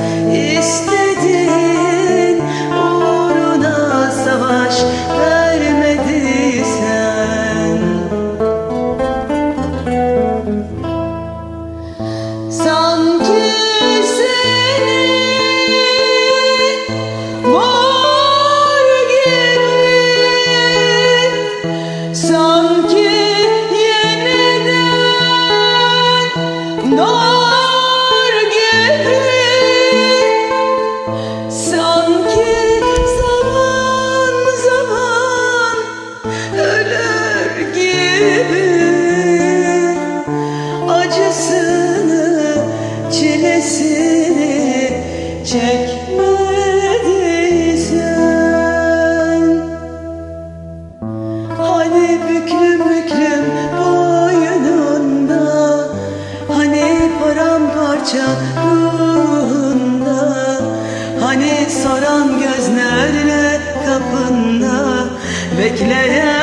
está. büklüm büklüm boynunda. Hani paramparça ruhunda. Hani soran gözlerle kapında. Bekleyen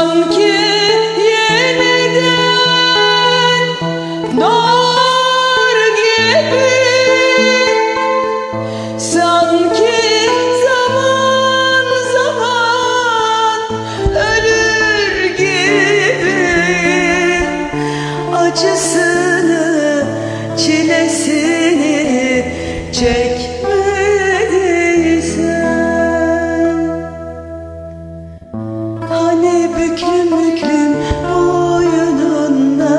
sanki yüklüm boynunda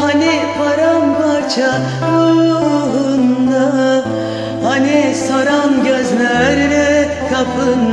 Hani paramparça ruhunda. Hani saran gözlerle kapın